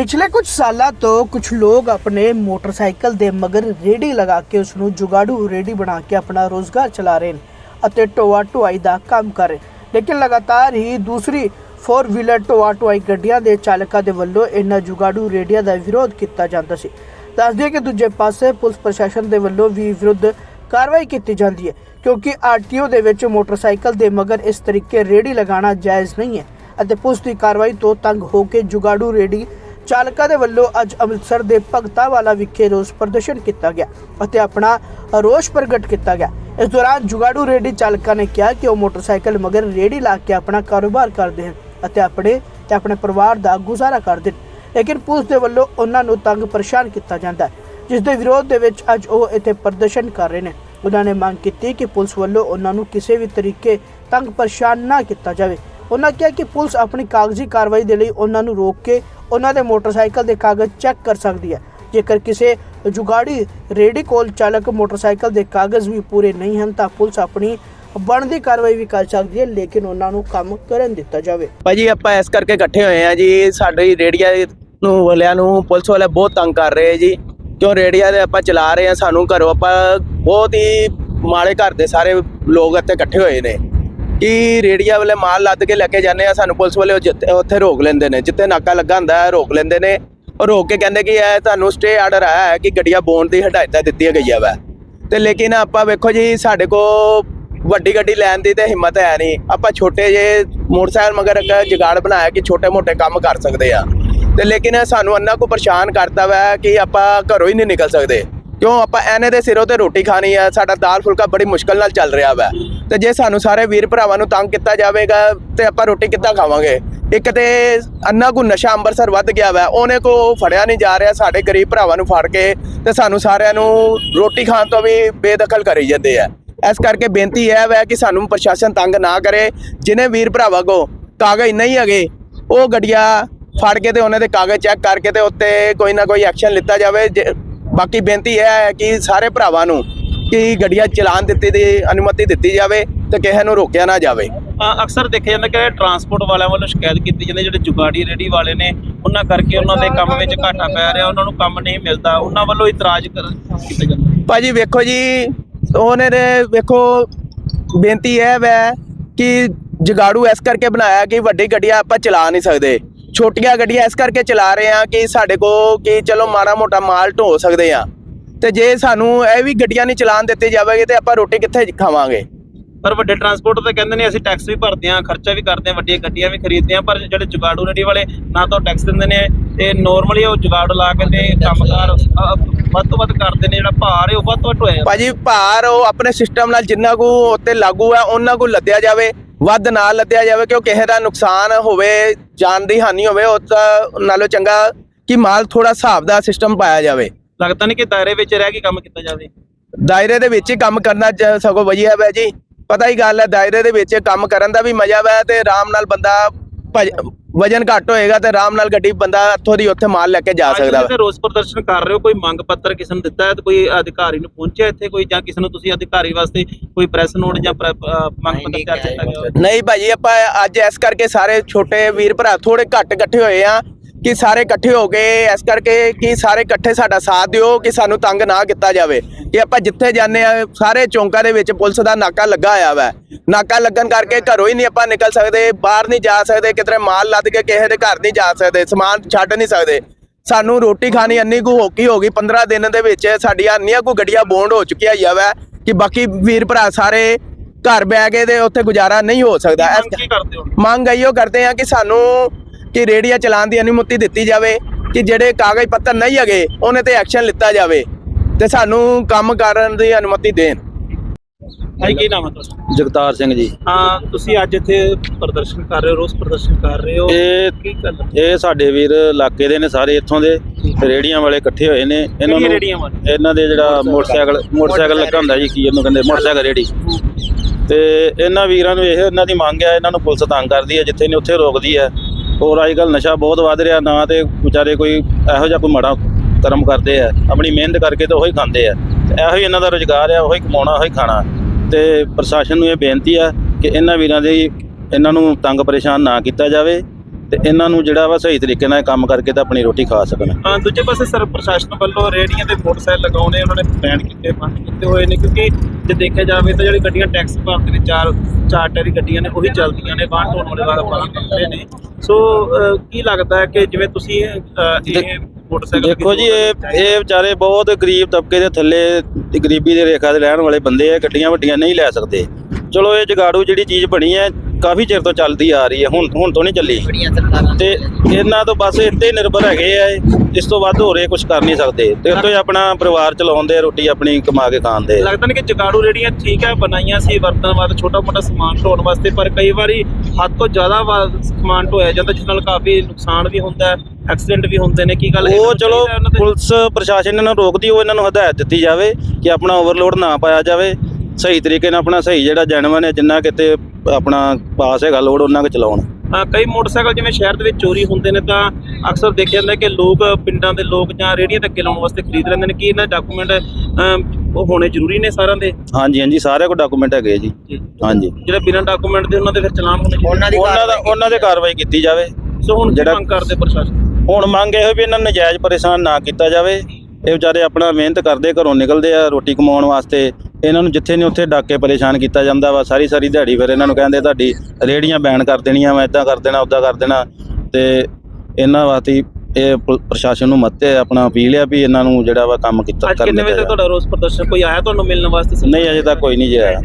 ਪਿਛਲੇ ਕੁਝ ਸਾਲਾਂ ਤੋਂ ਕੁਝ ਲੋਕ ਆਪਣੇ ਮੋਟਰਸਾਈਕਲ ਦੇ ਮਗਰ ਰੇੜੀ ਲਗਾ ਕੇ ਉਸ ਨੂੰ ਜੁਗਾੜੂ ਰੇੜੀ ਬਣਾ ਕੇ ਆਪਣਾ ਰੋਜ਼ਗਾਰ ਚਲਾ ਰਹੇ ਨੇ ਅਤੇ ਢੋਆ ਢੁਆਈ ਦਾ ਕੰਮ ਕਰ ਰਹੇ ਲੇਕਿਨ ਲਗਾਤਾਰ ਹੀ ਦੂਸਰੀ 4 ਵੀਲਰ ਢੋਆ ਢੁਆਈ ਗੱਡੀਆਂ ਦੇ ਚਾਲਕਾਂ ਦੇ ਵੱਲੋਂ ਇਹਨਾਂ ਜੁਗਾੜੂ ਰੇੜੀਆਂ ਦਾ ਵਿਰੋਧ ਕੀਤਾ ਜਾਂਦਾ ਸੀ। ਦੱਸ ਦਈਏ ਕਿ ਦੂਜੇ ਪਾਸੇ ਪੁਲਿਸ ਪ੍ਰਸ਼ਾਸਨ ਦੇ ਵੱਲੋਂ ਵੀ ਵਿਰੁੱਧ ਕਾਰਵਾਈ ਕੀਤੀ ਜਾਂਦੀ ਹੈ, ਕਿਉਂਕਿ ਆਰਟੀਓ ਦੇ ਵਿੱਚ ਮੋਟਰਸਾਈਕਲ ਦੇ ਮਗਰ ਇਸ ਤਰੀਕੇ ਰੇੜੀ ਲਗਾਉਣਾ ਜਾਇਜ਼ ਨਹੀਂ ਹੈ ਅਤੇ ਪੁਲਿਸ ਦੀ ਕਾਰਵਾਈ ਤੋਂ ਤੰਗ ਹੋ ਕੇ ਜੁਗਾੜੂ ਰੇੜੀ ਚਾਲਕਾਂ ਦੇ ਵੱਲੋਂ ਅੱਜ ਅੰਮ੍ਰਿਤਸਰ ਦੇ ਭਗਤਾਵਾਲਾ ਵਿਖੇ ਰੋਸ ਪ੍ਰਦਰਸ਼ਨ ਕੀਤਾ ਗਿਆ ਅਤੇ ਆਪਣਾ ਰੋਸ ਪ੍ਰਗਟ ਕੀਤਾ ਗਿਆ। ਇਸ ਦੌਰਾਨ ਜੁਗਾੜੂ ਰੇੜੀ ਚਾਲਕਾਂ ਨੇ ਕਿਹਾ ਕਿ ਉਹ ਮੋਟਰਸਾਈਕਲ ਮਗਰ ਰੇੜੀ ਲਾ ਕੇ ਆਪਣਾ ਕਾਰੋਬਾਰ ਕਰਦੇ ਹਨ ਅਤੇ ਆਪਣੇ ਤੇ ਆਪਣੇ ਪਰਿਵਾਰ ਦਾ ਗੁਜ਼ਾਰਾ ਕਰਦੇ ਨੇ ਲੇਕਿਨ ਪੁਲਿਸ ਦੇ ਵੱਲੋਂ ਉਹਨਾਂ ਨੂੰ ਤੰਗ ਪਰੇਸ਼ਾਨ ਕੀਤਾ ਜਾਂਦਾ ਹੈ, ਜਿਸ ਦੇ ਵਿਰੋਧ ਦੇ ਵਿੱਚ ਅੱਜ ਉਹ ਇੱਥੇ ਪ੍ਰਦਰਸ਼ਨ ਕਰ ਰਹੇ ਨੇ। ਉਹਨਾਂ ਨੇ ਮੰਗ ਕੀਤੀ ਕਿ ਪੁਲਿਸ ਵੱਲੋਂ ਉਹਨਾਂ ਨੂੰ ਕਿਸੇ ਵੀ ਤਰੀਕੇ ਤੰਗ ਪਰੇਸ਼ਾਨ ਨਾ ਕੀਤਾ ਜਾਵੇ। ਉਹਨਾਂ ਕਿਹਾ ਕਿ ਪੁਲਿਸ ਆਪਣੀ ਕਾਗਜ਼ੀ ਕਾਰਵਾਈ ਦੇ ਲਈ ਉਹਨਾਂ ਨੂੰ ਰੋਕ ਕੇ ਉਹਨਾਂ ਦੇ ਮੋਟਰਸਾਈਕਲ ਦੇ ਕਾਗਜ਼ ਚੈੱਕ ਕਰ ਸਕਦੀ ਹੈ। ਜੇਕਰ ਕਿਸੇ ਜੁਗਾੜੀ ਰੇਡੀ ਕੋਲ ਚਾਲਕ ਮੋਟਰਸਾਈਕਲ ਦੇ ਕਾਗਜ਼ ਵੀ ਪੂਰੇ ਨਹੀਂ ਹਨ, ਤਾਂ ਪੁਲਿਸ ਆਪਣੀ ਬਣਦੀ ਕਾਰਵਾਈ ਵੀ ਕਰ ਸਕਦੀ ਹੈ, ਲੇਕਿਨ ਉਹਨਾਂ ਨੂੰ ਕੰਮ ਕਰਨ ਦਿੱਤਾ ਜਾਵੇ। ਭਾਜੀ ਆਪਾਂ ਇਸ ਕਰਕੇ ਇਕੱਠੇ ਹੋਏ ਆ ਜੀ। ਸਾਡੀ ਰੇੜੀਆ ਨੂੰ ਵਾਲਿਆਂ ਨੂੰ ਪੁਲਿਸ ਵਾਲੇ ਬਹੁਤ ਤੰਗ ਕਰ ਰਹੇ ਜੀ। ਕਿਉਂ ਰੇੜੀਆ ਦੇ ਆਪਾਂ ਚਲਾ ਰਹੇ ਆ ਸਾਨੂੰ ਘਰੋਂ ਆਪਾਂ ਬਹੁਤ ਹੀ ਮਾੜੇ ਘਰ ਦੇ ਸਾਰੇ ਲੋਕ ਇੱਥੇ ਇਕੱਠੇ ਹੋਏ ਨੇ। ਕਿ ਰੇੜੀਆ ਵਾਲੇ ਮਾਲ ਲੱਦ ਕੇ ਲੈ ਕੇ ਜਾਂਦੇ ਆ, ਸਾਨੂੰ ਪੁਲਿਸ ਵਾਲੇ ਜਿੱਥੇ- ਉੱਥੇ ਰੋਕ ਲੈਂਦੇ ਨੇ, ਜਿੱਥੇ ਨਾਕਾ ਲੱਗਾ ਹੁੰਦਾ ਹੈ, ਰੋਕ ਲੈਂਦੇ ਨੇ। ਔਰ ਰੋਕ ਕੇ ਕਹਿੰਦੇ ਕਿ ਇਹ ਤੁਹਾਨੂੰ ਸਟੇ ਆਰਡਰ ਆਇਆ ਹੈ ਕਿ ਗੱਡੀਆਂ ਬੋਨ ਦੀ ਹਦਾਇਤਾਂ ਦਿੱਤੀਆਂ ਗਈਆਂ ਵਾ। ਤੇ ਲੇਕਿਨ ਆਪਾਂ ਵੇਖੋ ਜੀ, ਸਾਡੇ ਕੋ ਵੱਡੀ ਗੱਡੀ ਲੈਣ ਦੀ ਤੇ ਹਿੰਮਤ ਹੈ ਨਹੀਂ। ਆਪਾਂ ਛੋਟੇ ਜੇ ਮੋਟਰਸਾਈਕਲ ਮਗਰ ਇੱਕ ਜਗਾੜ ਬਣਾਇਆ ਕਿ ਛੋਟੇ ਮੋਟੇ ਕੰਮ ਕਰ ਸਕਦੇ ਆ। ਤੇ ਲੇਕਿਨ ਸਾਨੂੰ ਅੰਨਾ ਕੋ ਪਰੇਸ਼ਾਨ ਕਰਤਾ ਵਾ ਕਿ ਆਪਾਂ ਘਰੋਂ ਹੀ ਨਹੀਂ ਨਿਕਲ ਸਕਦੇ। ਕਿਉਂ? ਆਪਾਂ ਐਨੇ ਦੇ ਸਿਰੋਂ ਤੇ ਰੋਟੀ ਖਾਣੀ ਆ, ਸਾਡਾ ਦਾਲ ਫੁਲਕਾ ਬੜੀ ਮੁਸ਼ਕਲ ਨਾਲ ਚੱਲ ਰਿਹਾ ਵਾ। ਤੇ ਜੇ ਸਾਨੂੰ ਸਾਰੇ ਵੀਰ ਭਰਾਵਾਂ ਨੂੰ ਤੰਗ ਕੀਤਾ ਜਾਵੇਗਾ ਤੇ ਆਪਾਂ ਰੋਟੀ ਕਿੱਦਾਂ ਖਾਵਾਂਗੇ? ਇੱਕ ਤੇ ਅੰਨਾ ਕੋ ਨਸ਼ਾ ਅੰਮ੍ਰਿਤਸਰ ਵੱਧ ਗਿਆ ਵਾ, ਉਹਨੇ ਕੋ ਫੜਿਆ ਨਹੀਂ ਜਾ ਰਿਹਾ, ਸਾਡੇ ਗਰੀਬ ਭਰਾਵਾਂ ਨੂੰ ਫੜ ਕੇ ਤੇ ਸਾਨੂੰ ਸਾਰਿਆਂ ਨੂੰ ਰੋਟੀ ਖਾਣ ਤੋਂ ਵੀ ਬੇਦਖਲ ਕਰੀ ਜਾਂਦੇ ਆ। ਇਸ ਕਰਕੇ ਬੇਨਤੀ ਇਹ ਹੈ ਕਿ ਸਾਨੂੰ ਪ੍ਰਸ਼ਾਸਨ ਤੰਗ ਨਾ ਕਰੇ, ਜਿਨੇ ਵੀਰ ਭਰਾਵਾਂ ਕੋ ਕਾਗਜ਼ ਨਹੀਂ ਹੈਗੇ, ਉਹ ਗੱਡੀਆਂ ਫੜ ਕੇ ਤੇ ਉਹਨਾਂ ਦੇ ਕਾਗਜ਼ ਚੈੱਕ ਕਰਕੇ ਤੇ ਉੱਤੇ ਕੋਈ ਨਾ ਕੋਈ ਐਕਸ਼ਨ ਲਿੱਤਾ ਜਾਵੇ। ਜੇ- ਬਾਕੀ ਬੇਨਤੀ ਇਹ ਹੈ ਕਿ ਸਾਰੇ ਭਰਾਵਾਂ ਨੂੰ ਕਿ ਗੱਡੀਆਂ ਚਲਾਨ ਦਿੱਤੀ ਦੀ ਅਨੁਮਤੀ ਦਿੱਤੀ ਜਾਵੇ ਤੇ ਕਿਸੇ ਨੂੰ ਰੋਕਿਆ ਨਾ ਜਾਵੇ। ਅ- ਅਕਸਰ ਦੇਖਿਆ ਜਾਂਦਾ ਕਿ ਟਰਾਂਸਪੋਰਟ ਵਾਲਿਆਂ ਵੱਲੋਂ ਸ਼ਿਕਾਇਤ ਕੀਤੀ ਜਾਂਦੀ ਜਿਹੜੇ ਜੁਗਾੜੀ ਰੇੜੀ ਵਾਲੇ ਨੇ ਉਹਨਾਂ ਕਰਕੇ ਉਹਨਾਂ ਦੇ ਕੰਮ ਵਿੱਚ ਘਾਟਾ ਪੈ ਰਿਹਾ ਉਹਨਾਂ ਨੂੰ ਕੰਮ ਨਹੀਂ ਮਿਲਦਾ ਉਹਨਾਂ ਵੱਲੋਂ ਇਤਰਾਜ਼ ਕਰ- ਕੀਤਾ ਜਾਂਦਾ ਭਾਜੀ ਵੇਖੋ ਜੀ ਉਹਨੇ ਦੇ ਵੇਖੋ ਬੇਨਤੀ ਇਹ ਵੈ ਕਿ ਜਗਾੜੂ ਇਸ ਕਰਕੇ ਬਣਾਇਆ ਕਿ ਵੱਡੀ ਗੱਡੀਆਂ ਆਪਾਂ ਚਲਾ ਨਹੀਂ ਸਕਦੇ। ਛੋਟੀਆਂ ਗੱਡੀਆਂ ਇਸ ਕਰਕੇ ਚਲਾ ਰਹੇ ਆ ਕਿ ਸਾਡੇ ਕੋ ਕਿ ਚਲੋ ਮਾੜਾ ਮੋਟਾ ਮਾਲ ਢੋ ਸਕਦੇ ਆ ਤੇ ਜੇ ਸਾਨੂੰ ਇਹ ਵੀ ਗੱਡੀਆਂ ਨਹੀਂ ਚਲਾਉਣ ਦਿੱਤੀ ਜਾਵੇਗੀ ਤੇ ਆਪਾਂ ਰੋਟੀ ਕਿੱਥੇ ਖਾਵਾਂਗੇ? ਪਰ ਵੱਡੇ ਟਰਾਂਸਪੋਰਟ ਤੇ ਕਹਿੰਦੇ ਨੇ ਅਸੀਂ ਟੈਕਸ ਵੀ ਭਰਦੇ ਹਾਂ ਖਰਚਾ ਵੀ ਕਰਦੇ ਹਾਂ ਵੱਡੀਆਂ ਗੱਡੀਆਂ ਵੀ ਖਰੀਦਦੇ ਹਾਂ ਪਰ ਜਿਹੜੇ ਜੁਗਾੜੂ ਰੇੜੀ ਵਾਲੇ ਨਾ ਤਾਂ ਟੈਕਸ ਦਿੰਦੇ ਨੇ ਤੇ ਨੋਰਮਲੀ ਉਹ ਜੁਗਾੜ ਲਾ ਕੇ ਤੇ ਕੰਮਕਾਰ ਵੱਧ ਤੋਂ ਵੱਧ ਕਰਦੇ ਨੇ ਜਿਹੜਾ ਭਾਰ ਹੈ ਉਹ ਵੱਧ ਤੋਂ ਵੱਧ ਹੋਇਆ। ਭਾਜੀ ਭਾਰ ਉਹ ਆਪਣੇ ਸਿਸਟਮ ਨਾਲ ਜਿੰਨਾ ਕੁ ਉੱਤੇ ਲਾਗੂ ਹੈ ਉਹਨਾਂ ਕੁ ਲੱਦਿਆ ਜਾਵੇ ਵੱਧ ਨਾ ਲੱਦਿਆ ਜਾਵੇ ਕਿਉਂ ਕਿਸੇ ਦਾ ਨੁਕਸਾਨ ਹੋਵੇ ਜਾਨ ਦੀ ਹਾਨੀ ਹੋਵੇ ਉਹ ਤਾਂ ਨਾਲੋਂ ਚੰਗਾ ਕਿ ਮਾਲ ਥੋੜਾ ਹਿਸਾਬ ਦਾ ਸਿਸਟਮ ਪਾਇਆ ਜਾਵੇ। ਲੱਗਦਾ ਨਹੀਂ ਕਿ ਦਾਇਰੇ ਵਿੱਚ ਰਹਿ ਕੇ ਕੰਮ ਕੀਤਾ ਜਾਵੇ। ਦਾਇਰੇ ਦੇ ਵਿੱਚ ਹੀ ਕੰਮ ਕਰਨਾ ਸਗੋਂ ਵਧੀਆ ਹੈ ਜੀ। ਪਤਾ ਹੀ ਗੱਲ ਹੈ ਦਾਇਰੇ ਦੇ ਵਿੱਚ ਕੰਮ ਕਰਨ ਦਾ ਵੀ ਮਜ਼ਾ ਵਾ ਤੇ ਆਰਾਮ ਨਾਲ ਬੰਦਾ ਵਜਨ ਘੱਟ ਹੋਏਗਾ ਤੇ ਆਰਾਮ ਨਾਲ ਗੱਡੀ ਬੰਦਾ ਇੱਥੋਂ ਦੀ ਉੱਥੇ ਮਾਲ ਲੈ ਕੇ ਜਾ ਸਕਦਾ ਤੇ ਰੋਸ ਪ੍ਰਦਰਸ਼ਨ ਕਰ ਰਹੇ ਹੋ ਕੋਈ ਮੰਗ ਪੱਤਰ ਕਿਸੇ ਨੂੰ ਦਿੱਤਾ ਹੈ ਤੇ ਕੋਈ ਅਧਿਕਾਰੀ ਨੂੰ ਪਹੁੰਚਿਆ ਇੱਥੇ ਕੋਈ ਜਾਂ ਕਿਸੇ ਨੂੰ ਤੁਸੀਂ ਅਧਿਕਾਰੀ ਵਾਸਤੇ ਕੋਈ ਪ੍ਰੈਸ ਨੋਟ ਜਾਂ ਮੰਗ ਪੱਤਰ ਤਿਆਰ ਕੀਤਾ ਗਿਆ ਹੋਵੇ? ਨਹੀਂ ਭਾਜੀ ਆਪਾਂ ਅੱਜ ਇਸ ਕਰਕੇ ਸਾਰੇ ਛੋਟੇ ਵੀਰ ਭਰਾ ਥੋੜੇ ਘੱਟ ਇਕੱਠੇ ਹੋਏ ਆ ਕਿ ਸਾਰੇ ਇਕੱਠੇ ਹੋ ਗਏ ਇਸ ਕਰਕੇ ਕਿ ਸਾਰੇ ਇਕੱਠੇ ਸਾਡਾ ਸਾਥ ਦਿਓ ਕਿ ਸਾਨੂੰ ਤੰਗ ਨਾ ਕੀਤਾ ਜਾਵੇ। ਕਿ ਆਪਾਂ ਜਿੱਥੇ ਜਾਂਦੇ ਆ ਸਾਰੇ ਚੌਂਕਾਂ ਦੇ ਵਿੱਚ ਪੁਲਿਸ ਦਾ ਨਾਕਾ ਲੱਗਾ ਹੋਇਆ ਵਾ। ਨਾਕਾ ਲੱਗਣ ਕਰਕੇ ਘਰੋਂ ਹੀ ਨਹੀਂ ਆਪਾਂ ਨਿਕਲ ਸਕਦੇ ਬਾਹਰ ਨਹੀਂ ਜਾ ਸਕਦੇ ਕਿਧਰੇ ਮਾਲ ਲੱਦ ਕੇ ਕਿਸੇ ਦੇ ਘਰ ਨਹੀਂ ਜਾ ਸਕਦੇ ਸਮਾਨ ਛੱਡ ਨਹੀਂ ਸਕਦੇ। ਸਾਨੂੰ ਰੋਟੀ ਖਾਣੀ ਇੰਨੀ ਕੁ ਹੋਕੀ ਹੋ ਗਈ 15 ਦਿਨ ਦੇ ਵਿੱਚ ਸਾਡੀਆਂ ਇੰਨੀਆਂ ਕੁ ਗੱਡੀਆਂ ਬੌਂਡ ਹੋ ਚੁੱਕੀਆਂ ਆ ਵਾ ਕਿ ਬਾਕੀ ਵੀਰ ਭਰਾ ਸਾਰੇ ਘਰ ਬਹਿ ਕੇ ਤੇ ਉੱਥੇ ਗੁਜ਼ਾਰਾ ਨਹੀਂ ਹੋ ਸਕਦਾ। ਮੰਗ ਕੀ ਕਰਦੇ ਹੋ? ਮੰਗ ਇਹੋ ਕਰਦੇ ਆ ਕਿ ਸਾਨੂੰ ਕਿ ਰੇੜੀਆਂ ਚਲਾਉਣ ਦੀ ਅਨੁਮਤੀ ਦਿੱਤੀ ਜਾਵੇ ਕਿ ਜਿਹੜੇ ਕਾਗਜ਼ ਪੱਤਰ ਨਹੀਂ ਹੈਗੇ ਉਹਨੇ ਤੇ ਐਕਸ਼ਨ ਲਿੱਤਾ ਜਾਵੇ ਤੇ ਸਾਨੂੰ ਕੰਮ ਕਰਨ ਦੀ ਅਨੁਮਤੀ ਦੇਣ। ਭਾਈ ਕੀ ਨਾਮ ਹੈ ਤੁਹਾਡਾ? ਜਗਤਾਰ ਸਿੰਘ ਜੀ। ਹਾਂ ਤੁਸੀਂ ਅੱਜ ਇੱਥੇ ਪ੍ਰਦਰਸ਼ਨ ਕਰ ਰਹੇ ਹੋ ਰੋਸ ਪ੍ਰਦਰਸ਼ਨ ਕਰ ਰਹੇ ਹੋ। ਇਹ ਕੀ ਗੱਲ ਇਹ ਸਾਡੇ ਵੀਰ ਇਲਾਕੇ ਦੇ ਨੇ ਸਾਰੇ ਇੱਥੋਂ ਦੇ ਰੇੜੀਆਂ ਵਾਲੇ ਇਕੱਠੇ ਹੋਏ ਨੇ। ਇਹਨਾਂ ਨੂੰ ਵਾਲੇ? ਇਹਨਾਂ ਦੇ ਜਿਹੜਾ ਮੋਟਰਸਾਈਕਲ ਮੋਟਰਸਾਈਕਲ ਲੱਗਾ ਹੁੰਦਾ ਜੀ ਕੀ ਇਹਨੂੰ ਕਹਿੰਦੇ ਮੋਟਰਸਾਈਕਲ ਰੇੜੀ। ਤੇ ਇਹਨਾਂ ਵੀਰਾਂ ਨੂੰ ਇਹ ਇਹਨਾਂ ਦੀ ਮੰਗ ਹੈ ਇਹਨਾਂ ਨੂੰ ਪੁਲਿਸ ਤੰਗ ਕਰਦੀ ਹੈ ਜਿੱਥੇ ਨੇ ਉੱਥੇ ਰੋਕਦੀ ਹੈ। ਔਰ ਅੱਜ ਕੱਲ ਨਸ਼ਾ ਬਹੁਤ ਵੱਧ ਰਿਹਾ, ਨਾ ਤੇ ਵਿਚਾਰੇ ਕੋਈ ਇਹੋ ਜਿਹਾ ਕੋਈ ਮਾੜਾ ਕਰਮ ਕਰਦੇ ਆ, ਆਪਣੀ ਮਿਹਨਤ ਕਰਕੇ ਤਾਂ ਉਹੀ ਖਾਂਦੇ ਆ। ਇਹੋ ਹੀ ਇਹਨਾਂ ਦਾ ਰੋਜ਼ਗਾਰ ਆ, ਉਹੀ ਕਮਾਉਣਾ, ਉਹੀ ਖਾਣਾ। ਤੇ ਪ੍ਰਸ਼ਾਸਨ ਨੂੰ ਇਹ ਬੇਨਤੀ ਆ ਕਿ ਇਹਨਾਂ ਵੀਰਾਂ ਦੇ ਇਹਨਾਂ ਨੂੰ ਤੰਗ ਪਰੇਸ਼ਾਨ ਨਾ ਕੀਤਾ ਜਾਵੇ ਤੇ ਇਹਨਾਂ ਨੂੰ ਜਿਹੜਾ ਵਾ ਸਹੀ ਤਰੀਕੇ ਨਾਲ ਕੰਮ ਕਰਕੇ ਤਾਂ ਆਪਣੀ ਰੋਟੀ ਖਾ ਸਕਣ। ਅਹ ਦੂਜੇ ਪਾਸੇ ਸਰ ਪ੍ਰਸ਼ਾਸਨ ਵੱਲੋਂ ਰੇਹੜੀਆਂ ਤੇ ਮੋਟਰਸਾਈਕਲ ਲਗਾਉਣੇ, ਉਹਨਾਂ ਨੇ ਬੈਨ ਕੀਤੇ, ਬੰਦ ਕੀਤੇ ਹੋਏ ਨੇ, ਕਿਉਂਕਿ ਜੇ ਦੇਖਿਆ ਜਾਵੇ ਤਾਂ ਜਿਹੜੀ ਗੱਡੀਆਂ ਟੈਕਸ ਭਰਦੇ ਨੇ ਚਾਰ ਚਾਰ ਟੈਰੀ ਗੱਡੀਆਂ ਨੇ, ਉਹੀ ਚੱਲਦੀਆਂ ਨੇ, ਵਾਹਨ ਢੋਣ ਵਾਲੇ ਵਾਲਾ ਬਾਹਰ ਨੇ। ਸੋ ਅਹ ਕੀ ਲੱਗਦਾ ਹੈ ਕਿ ਜਿਵੇਂ ਤੁਸੀਂ ਅਹ, ਇਹ ਮੋਟਰਸਾਈਕਲ ਦੇਖੋ ਜੀ ਇਹ ਇਹ ਵਿਚਾਰੇ ਬਹੁਤ ਗਰੀਬ ਤਬਕੇ ਦੇ ਥੱਲੇ ਤੇ ਗਰੀਬੀ ਦੇ ਰੇਖਾ ਦੇ ਰਹਿਣ ਵਾਲੇ ਬੰਦੇ ਆ ਗੱਡੀਆਂ ਵੱਡੀਆਂ ਨਹੀਂ ਲੈ ਸਕਦੇ। ਚਲੋ ਇਹ ਜਗਾੜੂ ਜਿਹੜੀ ਚੀਜ਼ ਬਣੀ ਹੈ ਕਾਫੀ ਚਿਰ ਤੋਂ ਚੱਲਦੀ ਆ ਰਹੀ ਹੈ ਹੁਣ ਹੁਣ ਤੋਂ ਨਹੀਂ ਚੱਲੀ। ਤੇ ਇਹਨਾਂ ਤੋਂ ਬਸ ਇੱਥੇ ਹੀ ਨਿਰਭਰ ਹੈਗੇ ਆ ਇਹ। ਇਸ ਤੋਂ ਵੱਧ ਹੋਰ ਕੁਝ ਕਰ ਨਹੀਂ ਸਕਦੇ। ਤੇ ਉੱਤੋਂ ਹੀ ਆਪਣਾ ਪਰਿਵਾਰ ਚਲਾਉਂਦੇ ਆ ਰੋਟੀ ਆਪਣੀ ਕਮਾ ਕੇ ਖਾਂਦੇ ਲੱਗਦਾ ਨਹੀਂ ਕਿ ਜਗਾੜੂ ਰੇੜੀਆਂ ਠੀਕ ਹੈ ਬਣਾਈਆਂ ਸੀ ਵਰਤਣ ਵਾਸਤੇ ਛੋਟਾ ਮੋਟਾ ਸਮਾਨ ਢੋਣ ਵਾਸਤੇ ਪਰ ਕਈ ਵਾਰੀ ਹੱਦ ਤੋਂ ਜ਼ਿਆਦਾ ਵਾ- ਸਮਾਨ ਢੋਇਆ ਜਾਂਦਾ ਜਿਸ ਨਾਲ ਕਾਫੀ ਨੁਕਸਾਨ ਵੀ ਹੁੰਦਾ ਹੈ ਐਕਸੀਡੈਂਟ ਵੀ ਹੁੰਦੇ ਨੇ ਕੀ ਗੱਲ ਇਹਨਾਂ ਉਹ ਚਲੋ ਪੁਲਿਸ ਪ੍ਰਸ਼ਾਸਨ ਇਹਨਾਂ ਨੂੰ ਰੋਕਦੀ ਉਹ ਇਹਨਾਂ ਨੂੰ ਹਦਾਇਤ ਦਿੱਤੀ ਜਾਵੇ ਕਿ ਆਪਣਾ ਓਵਰਲੋਡ ਨਾ ਪਾਇਆ ਜਾਵੇ। ਸਹੀ ਤਰੀਕੇ ਨਾਲ ਆਪਣਾ ਸਹੀ ਜਿਹੜਾ ਜੈਨੂਅਨ ਹੈ ਜਿੰਨਾ ਕਿਤੇ ਆਪਣਾ ਪਾਸ ਹੈਗਾ ਲੋਡ ਉਹਨਾਂ ਕੁ ਚਲਾਉਣ। ਅਹ ਕਈ ਮੋਟਰਸਾਈਕਲ ਜਿਵੇਂ ਸ਼ਹਿਰ ਦੇ ਵਿੱਚ ਚੋਰੀ ਹੁੰਦੇ ਨੇ ਤਾਂ ਅਕਸਰ ਦੇਖਿਆ ਜਾਂਦਾ ਕਿ ਲੋਕ ਪਿੰਡਾਂ ਦੇ ਲੋਕ ਜਾਂ ਰੇੜੀਆਂ ਤੇ ਅੱਗੇ ਲਾਉਣ ਵਾਸਤੇ ਖਰੀਦ ਲੈਂਦੇ ਨੇ। ਕਿ ਇਹਨਾਂ ਡਾਕੂਮੈਂਟ ਉਹ ਹੋਣੇ ਜ਼ਰੂਰੀ ਨੇ ਸਾਰਿਆਂ ਦੇ? ਹਾਂਜੀ ਹਾਂਜੀ ਸਾਰੇ ਕੋਲ ਡਾਕੂਮੈਂਟ ਹੈਗੇ ਜੀ। ਹਾਂਜੀ। ਜਿਹੜੇ ਬਿਨਾਂ ਡਾਕੂਮੈਂਟ ਦੇ ਉਹਨਾਂ ਦੇ ਫਿਰ ਚਲਾਨ ਹੋਣੇ ਚਾਹੀਦੇ ਉਹਨਾਂ ਦਾ ਉਹਨਾਂ ਦੇ ਕਾਰਵਾਈ ਕੀਤੀ ਜਾਵੇ। ਸੋ ਹੁਣ ਕੀ ਜਿਹੜਾ- ਮੰਗ ਕਰਦੇ ਪ੍ਰਸ਼ਾਸਨ? ਹੁਣ ਮੰਗ ਇਹੋ ਵੀ ਇਹਨਾਂ ਨੂੰ ਨਜਾਇਜ਼ ਪਰੇਸ਼ਾਨ ਨਾ ਕੀਤਾ ਜਾਵੇ। ਇਹ ਵਿਚਾਰੇ ਆਪਣਾ ਮਿਹਨਤ ਕਰਦੇ ਘਰੋਂ ਨਿਕਲਦੇ ਆ ਰੋਟੀ ਕਮਾਉਣ ਵਾਸਤੇ। ਇਹਨਾਂ ਨੂੰ ਜਿੱਥੇ ਨਹੀਂ ਉੱਥੇ ਡੱਕ ਪਰੇਸ਼ਾਨ ਕੀਤਾ ਜਾਂਦਾ ਵਾ ਸਾਰੀ ਸਾਰੀ ਦਿਹਾੜੀ ਫਿਰ ਇਹਨਾਂ ਨੂੰ ਕਹਿੰਦੇ ਤੁਹਾਡੀ ਰੇੜੀਆਂ ਬੈਨ ਕਰ ਦੇਣੀਆਂ ਵਾ ਇਦਾਂ ਕਰ ਦੇਣਾ ਉਦਾਂ ਕਰ ਦੇਣਾ। ਤੇ ਇਹਨਾਂ ਵਾਸਤੇ ਇਹ ਪ੍ਰਸ਼ਾਸਨ ਨੂੰ ਮੱਤੇ ਆਪਣਾ ਅਪੀਲ ਆ ਵੀ ਇਹਨਾਂ ਨੂੰ ਜਿਹੜਾ ਵਾ ਕੰਮ ਕੀਤਾ ਅੱਜ ਕਿੰਨੇ ਵਜੇ ਤੁਹਾਡਾ ਰੋਸ ਪ੍ਰਦਰਸ਼ਨ? ਕੋਈ ਆਇਆ ਤੁਹਾਨੂੰ ਮਿਲਣ ਵਾਸਤੇ? ਨਹੀਂ ਅਜੇ ਤੱਕ ਕੋਈ ਨਹੀਂ ਜੀ ਆਇਆ।